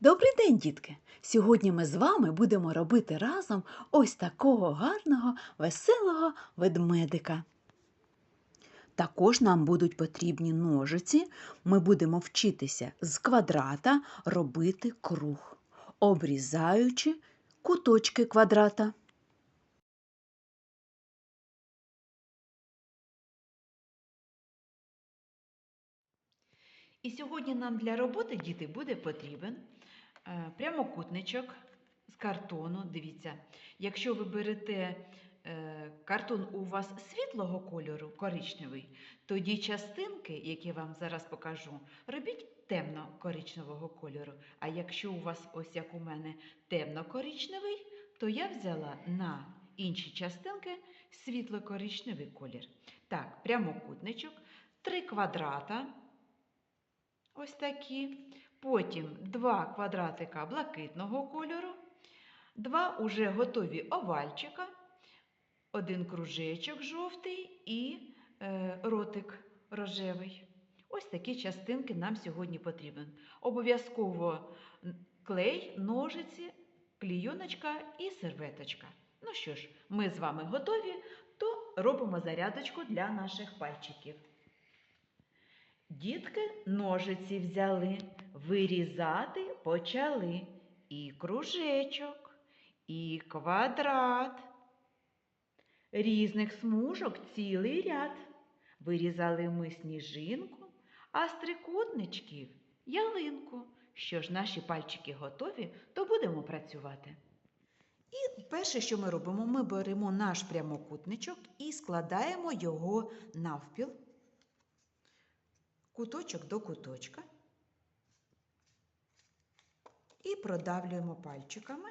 Добрий день, дітки! Сьогодні ми з вами будемо робити разом ось такого гарного, веселого ведмедика. Також нам будуть потрібні ножиці. Ми будемо вчитися з квадрата робити круг, обрізаючи куточки квадрата. І сьогодні нам для роботи, діти, буде потрібен прямокутничок з картону. Дивіться, якщо ви берете е, картон у вас світлого кольору, коричневий, тоді частинки, які вам зараз покажу, робіть темно-коричневого кольору. А якщо у вас, ось як у мене, темно-коричневий, то я взяла на інші частинки світло-коричневий колір. Так, прямокутничок, три квадрата. Ось такі. Потім два квадратика блакитного кольору, два уже готові овальчика, один кружечок жовтий і е, ротик рожевий. Ось такі частинки нам сьогодні потрібен. Обов'язково клей, ножиці, клійоночка і серветочка. Ну що ж, ми з вами готові, то робимо зарядочку для наших пальчиків. Дітки ножиці взяли, вирізати почали і кружечок, і квадрат. Різних смужок цілий ряд. Вирізали ми сніжинку, а з трикутничків ялинку. Що ж, наші пальчики готові, то будемо працювати. І перше, що ми робимо, ми беремо наш прямокутничок і складаємо його навпіл куточок до куточка і продавлюємо пальчиками.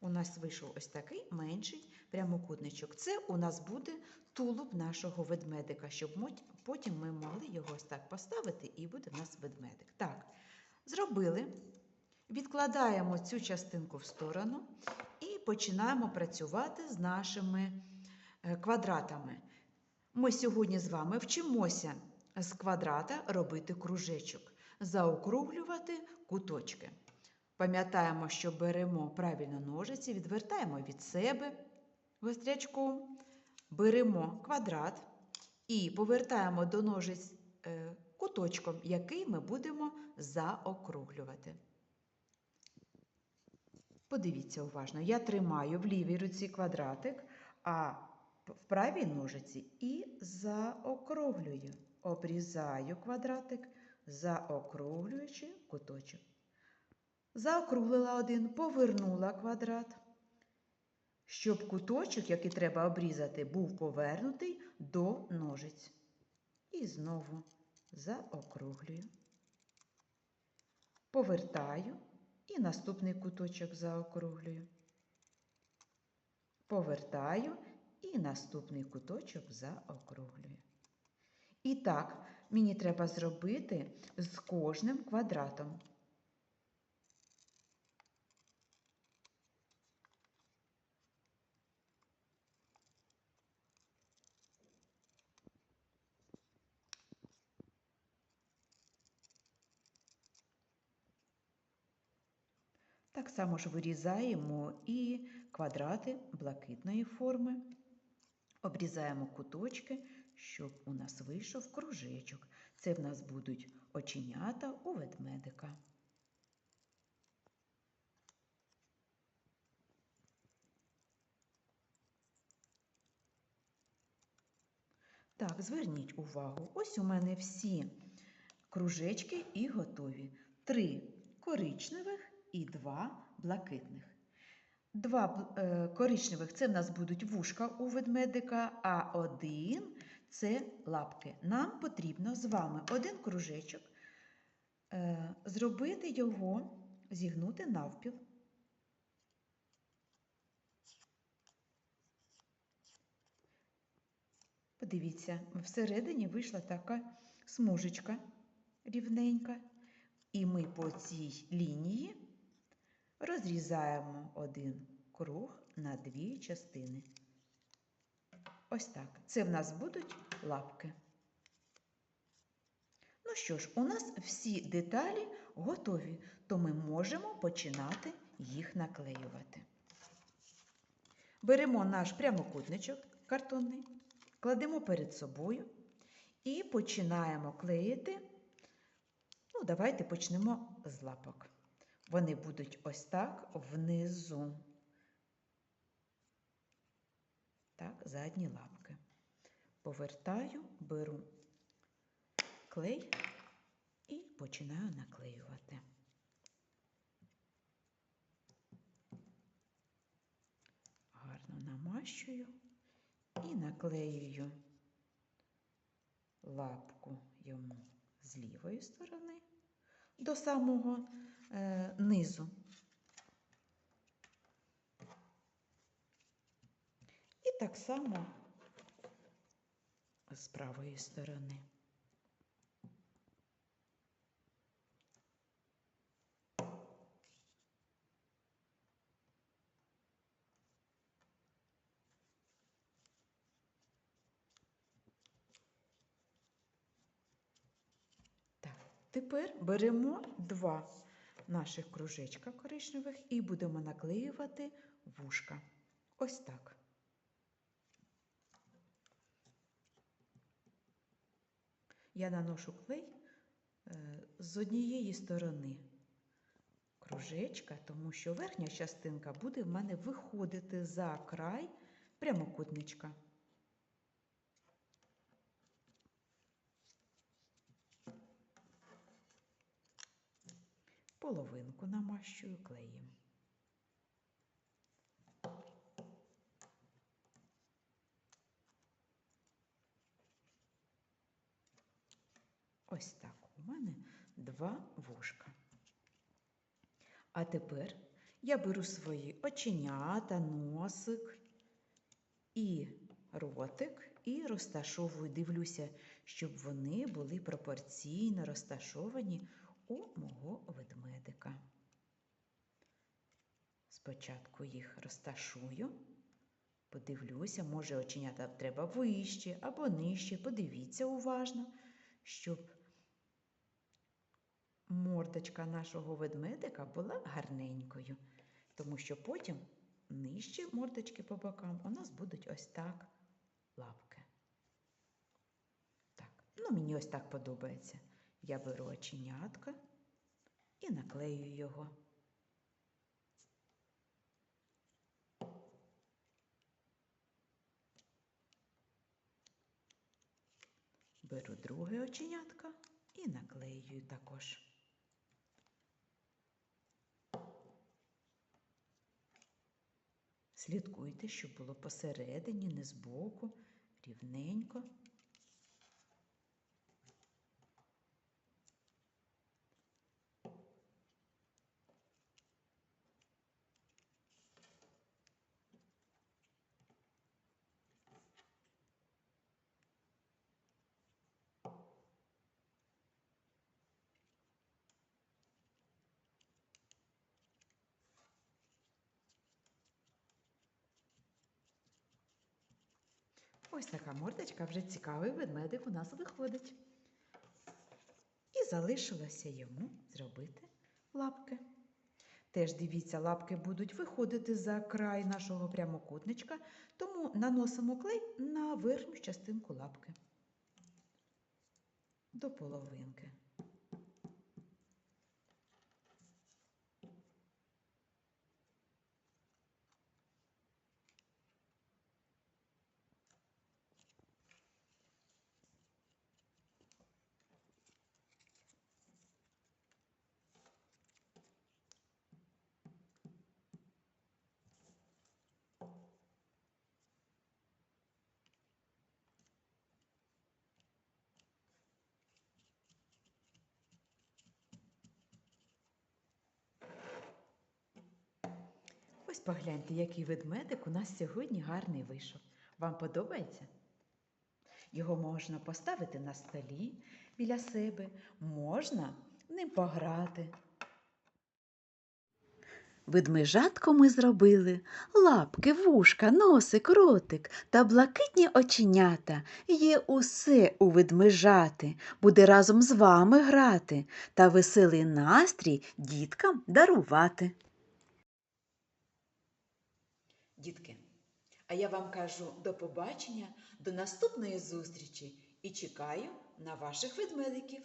У нас вийшов ось такий менший прямокутничок. Це у нас буде тулуб нашого ведмедика, щоб потім ми могли його ось так поставити, і буде в нас ведмедик. Так, зробили. Відкладаємо цю частинку в сторону і починаємо працювати з нашими е, квадратами. Ми сьогодні з вами вчимося з квадрата робити кружечок, заокруглювати куточки. Пам'ятаємо, що беремо правильно ножиці, відвертаємо від себе гострячком, беремо квадрат і повертаємо до ножиць е, куточком, який ми будемо заокруглювати. Подивіться уважно, я тримаю в лівій руці квадратик, а в правій ножиці і заокруглюю обрізаю квадратик, заокруглюючи куточок. Заокруглила один, повернула квадрат, щоб куточок, який треба обрізати, був повернутий до ножиць. І знову заокруглюю. Повертаю і наступний куточок заокруглюю. Повертаю і наступний куточок заокруглюю. І так, мені треба зробити з кожним квадратом. Так само ж вирізаємо і квадрати блакитної форми, обрізаємо куточки щоб у нас вийшов кружечок. Це в нас будуть оченята у ведмедика. Так, зверніть увагу, ось у мене всі кружечки і готові. Три коричневих і два блакитних. Два е, коричневих це в нас будуть вушка у ведмедика, а один це лапки. Нам потрібно з вами один кружечок е, зробити його, зігнути навпіл. Подивіться, всередині вийшла така смужечка рівненька, і ми по цій лінії розрізаємо один круг на дві частини. Ось так. Це в нас будуть лапки. Ну що ж, у нас всі деталі готові, то ми можемо починати їх наклеювати. Беремо наш прямокутничок картонний, кладемо перед собою і починаємо клеїти. Ну, давайте почнемо з лапок. Вони будуть ось так внизу. Так, задні лапки. Повертаю, беру клей і починаю наклеювати. Гарно намащую і наклеюю лапку йому з лівої сторони до самого е, низу. І так само з правої сторони. Тепер беремо два наших кружечка коричневих і будемо наклеювати вушка. Ось так. Я наношу клей е, з однієї сторони кружечка, тому що верхня частинка буде в мене виходити за край прямокутничка. Половинку намащую клеєм. Ось так у мене два вушка. А тепер я беру свої оченята, носик і ротик і розташовую, дивлюся, щоб вони були пропорційно розташовані у мого ведмедика. Спочатку їх розташую, подивлюся, може оченята треба вище або нижче. Подивіться уважно, щоб мордочка нашого ведмедика була гарненькою, тому що потім нижче мордочки по бокам у нас будуть ось так лапки. Так, ну мені ось так подобається. Я беру оченятка і наклею його. Беру друге оченятка і наклеюю також. Слідкуйте, щоб було посередині, не збоку, рівненько. Ось така мордочка, вже цікавий ведмедик у нас виходить. І залишилося йому зробити лапки. Теж дивіться, лапки будуть виходити за край нашого прямокутничка, тому наносимо клей на верхню частинку лапки до половинки. Ось погляньте, який ведмедик у нас сьогодні гарний вийшов. Вам подобається? Його можна поставити на столі біля себе, можна ним пограти. Ведмежатко ми зробили лапки, вушка, носик, ротик та блакитні оченята. Є усе у ведмежати, буде разом з вами грати та веселий настрій діткам дарувати. Дітки, а я вам кажу до побачення, до наступної зустрічі і чекаю на ваших ведмедиків.